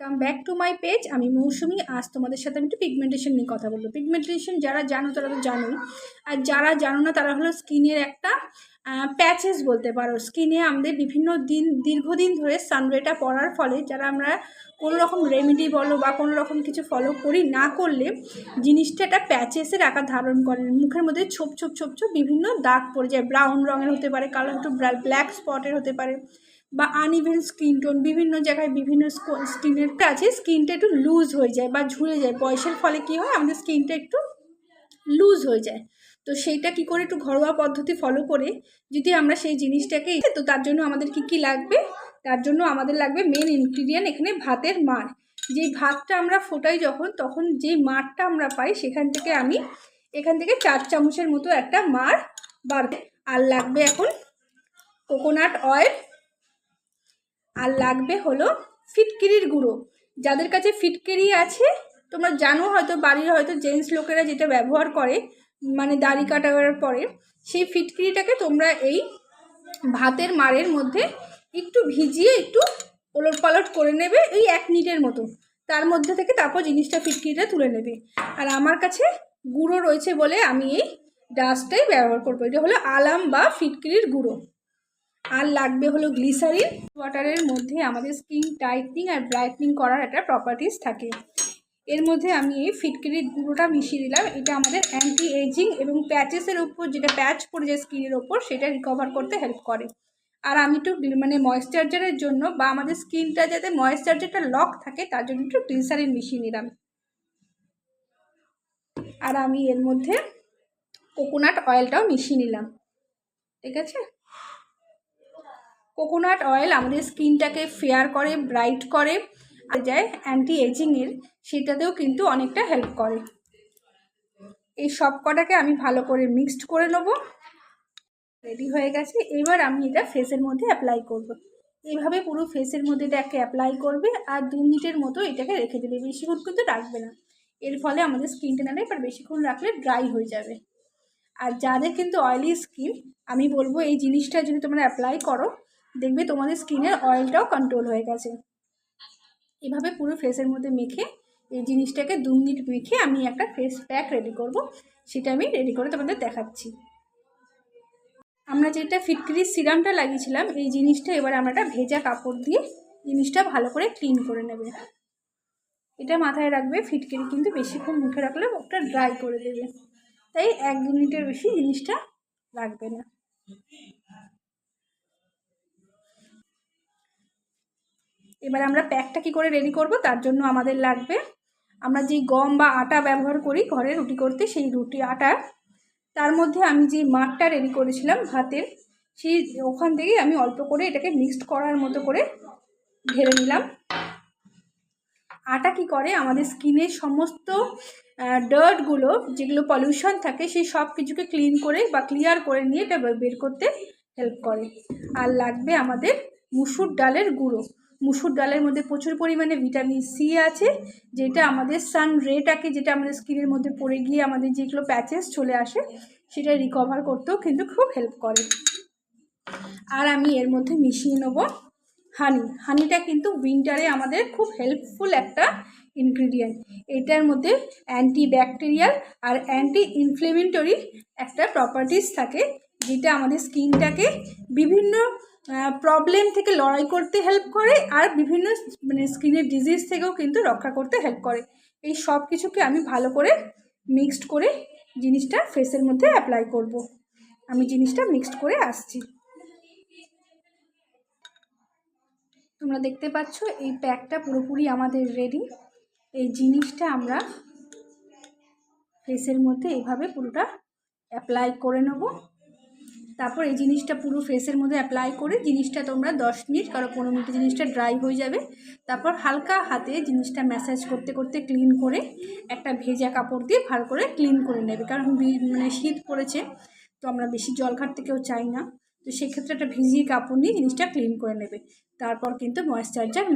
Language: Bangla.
Come back to my page আমি মৌসুমি, আজ তোমাদের সাথে আমি একটু পিগমেন্টেশন নিয়ে কথা বলব। পিগমেন্টেশন যারা জানো, তারা তো জানোই। আর যারা জানো না, তারা হলো স্কিনের একটা প্যাচেস বলতে পারো। স্কিনে আমাদের বিভিন্ন দিন, দীর্ঘদিন ধরে সানরেটা পড়ার ফলে যারা আমরা কোনো রকম রেমেডি বলো বা কোনো রকম কিছু ফলো করি, না করলে জিনিসটা একটা প্যাচেসের আকার ধারণ করে। মুখের মধ্যে ছোপ ছোপ ছোপ ছোপ বিভিন্ন দাগ পড়ে যায়। ব্রাউন রঙের হতে পারে, কালো একটু ব্ল্যাক স্পটের হতে পারে। বা আনইভেন স্কিন টোন বিভিন্ন জায়গায় বিভিন্ন স্কিনের কাছে স্কিনটা একটু লুজ হয়ে যায় বা ঝুলে যায়। বয়সের ফলে কী হয়? আমাদের স্কিনটা একটু লুজ হয়ে যায়। তো সেইটা কি করে একটু ঘরোয়া পদ্ধতি ফলো করে যদি আমরা সেই জিনিসটাকে তো তার জন্য আমাদের কি কি লাগবে? তার জন্য আমাদের লাগবে মেন ইনগ্রিডিয়েন্ট এখানে ভাতের মার। যেই ভাতটা আমরা ফোটাই যখন, তখন যেই মারটা আমরা পাই, সেখান থেকে আমি এখান থেকে চার চামচের মতো একটা মার বার আর লাগবে এখন কোকোনাট অয়েল আর লাগবে হলো ফিটকিরির গুঁড়ো। যাদের কাছে ফিটকিরি আছে, তোমরা জানো হয়তো, বাড়ির হয়তো জেন্টস লোকেরা যেটা ব্যবহার করে মানে দাড়ি কাটার পরে, সেই ফিটকিরিটাকে তোমরা এই ভাতের মারের মধ্যে একটু ভিজিয়ে একটু ওলট পালট করে নেবে এই এক মিনিটের মতো। তার মধ্যে থেকে তারপর জিনিসটা ফিটকিরিটা তুলে নেবে। আর আমার কাছে গুঁড়ো রয়েছে বলে আমি এই ডাস্টটাই ব্যবহার করব। এটা হলো আলাম বা ফিটকিরির গুঁড়ো। আর লাগবে হলো গ্লিসারিন। ওয়াটারের মধ্যে আমাদের স্কিন টাইটনিং আর ব্রাইটনিং করার একটা প্রপার্টিস থাকে। এর মধ্যে আমি এই ফিটকিরির গুঁড়োটা মিশিয়ে দিলাম। এটা আমাদের অ্যান্টি এজিং এবং প্যাচেসের উপর যেটা প্যাচ পড়ে যায় স্কিনের ওপর সেটা রিকভার করতে হেল্প করে। আর আমি একটু মানে ময়েশ্চারাইজারের জন্য বা আমাদের স্কিনটা যাতে ময়েশ্চারাইজারটা লক থাকে, তার জন্য একটু গ্লিসারিন মিশিয়ে নিলাম। আর আমি এর মধ্যে কোকোনাট অয়েলটাও মিশিয়ে নিলাম। ঠিক আছে? কোকোনাট অয়েল আমাদের স্কিনটাকে ফেয়ার করে, ব্রাইট করে, আর যায় অ্যান্টি এজিংয়ের সেটাতেও কিন্তু অনেকটা হেল্প করে। এই সব কটাকে আমি ভালো করে মিক্সড করে নেব। রেডি হয়ে গেছে। এবার আমি এটা ফেসের মধ্যে অ্যাপ্লাই করব। এইভাবে পুরো ফেসের মধ্যে এটাকে অ্যাপ্লাই করবে আর দু মিনিটের মতো এটাকে রেখে দেবে। বেশিক্ষণ কিন্তু রাখবে না। এর ফলে আমাদের স্কিনটা না এবার বেশিক্ষণ রাখলে ড্রাই হয়ে যাবে। আর যাদের কিন্তু অয়েলি স্কিন আমি বলব এই জিনিসটা যদি তোমরা অ্যাপ্লাই করো দেখবে তোমাদের স্কিনের অয়েলটাও কন্ট্রোল হয়ে গেছে। এভাবে পুরো ফেসের মধ্যে মেখে এই জিনিসটাকে দু মিনিট মেখে আমি একটা ফেস প্যাক রেডি করব। সেটা আমি রেডি করে তোমাদের দেখাচ্ছি। আমরা যেটা ফিটকিরি সিরামটা লাগিয়েছিলাম, এই জিনিসটা এবার আমরা একটা ভেজা কাপড় দিয়ে জিনিসটা ভালো করে ক্লিন করে নেবে। এটা মাথায় রাখবে ফিটকিরি কিন্তু বেশিক্ষণ মুখে রাখলে ওটা ড্রাই করে দেবে। তাই এক মিনিটের বেশি জিনিসটা রাখবে না। এবার আমরা প্যাকটা কি করে রেডি করব? তার জন্য আমাদের লাগবে, আমরা যে গম বা আটা ব্যবহার করি ঘরে রুটি করতে, সেই রুটি, আটা, তার মধ্যে আমি যে মাঠটা রেডি করেছিলাম ভাতের, সেই ওখান থেকেই আমি অল্প করে এটাকে মিক্সড করার মতো করে ঢেলে নিলাম। আটা কি করে? আমাদের স্কিনের সমস্ত ডার্টগুলো যেগুলো পলিউশন থাকে, সেই সব কিছুকে ক্লিন করে বা ক্লিয়ার করে নিয়ে এটা বের করতে হেল্প করে। আর লাগবে আমাদের মুসুর ডালের গুঁড়ো। মুসুর ডালের মধ্যে প্রচুর পরিমাণে ভিটামিন সি আছে, যেটা আমাদের সান রেটাকে যেটা আমাদের স্কিনের মধ্যে পড়ে গিয়ে আমাদের যেগুলো প্যাচেস চলে আসে, সেটা রিকভার করতেও কিন্তু খুব হেল্প করে। আর আমি এর মধ্যে মিশিয়ে নেব হানি হানিটা কিন্তু উইন্টারে আমাদের খুব হেল্পফুল একটা ইনগ্রিডিয়েন্ট এটার মধ্যে অ্যান্টি ব্যাকটেরিয়াল আর অ্যান্টি ইনফ্লেমেটরি একটা প্রপার্টিস থাকে। যেটা আমাদের স্কিনটাকে বিভিন্ন প্রবলেম থেকে লড়াই করতে হেল্প করে আর বিভিন্ন মানে স্কিনের ডিজিজ থেকেও কিন্তু রক্ষা করতে হেল্প করে। এই সব কিছুকে আমি ভালো করে মিক্সড করে জিনিসটা ফেসের মধ্যে অ্যাপ্লাই করব। আমি জিনিসটা মিক্সড করে আসছি। তোমরা দেখতে পাচ্ছ, এই প্যাকটা পুরোপুরি আমাদের রেডি এই জিনিসটা আমরা ফেসের মধ্যে এভাবে পুরোটা অ্যাপ্লাই করে নেব। তারপর এই জিনিসটা পুরো ফেসের মধ্যে অ্যাপ্লাই করে জিনিসটা তোমরা দশ মিনিট কারও পনেরো মিনিটে জিনিসটা ড্রাই হয়ে যাবে। তারপর হালকা হাতে জিনিসটা ম্যাসাজ করতে করতে ক্লিন করে একটা ভেজা কাপড় দিয়ে ভালো করে ক্লিন করে নেবে। কারণ মানে শীত পড়েছে, তো আমরা বেশি জল ঘাটতে কেউ চাই না। তো সেক্ষেত্রে একটা ভিজিয়ে কাপড় নিয়ে জিনিসটা ক্লিন করে নেবে। তারপর কিন্তু ময়েশ্চারাইজার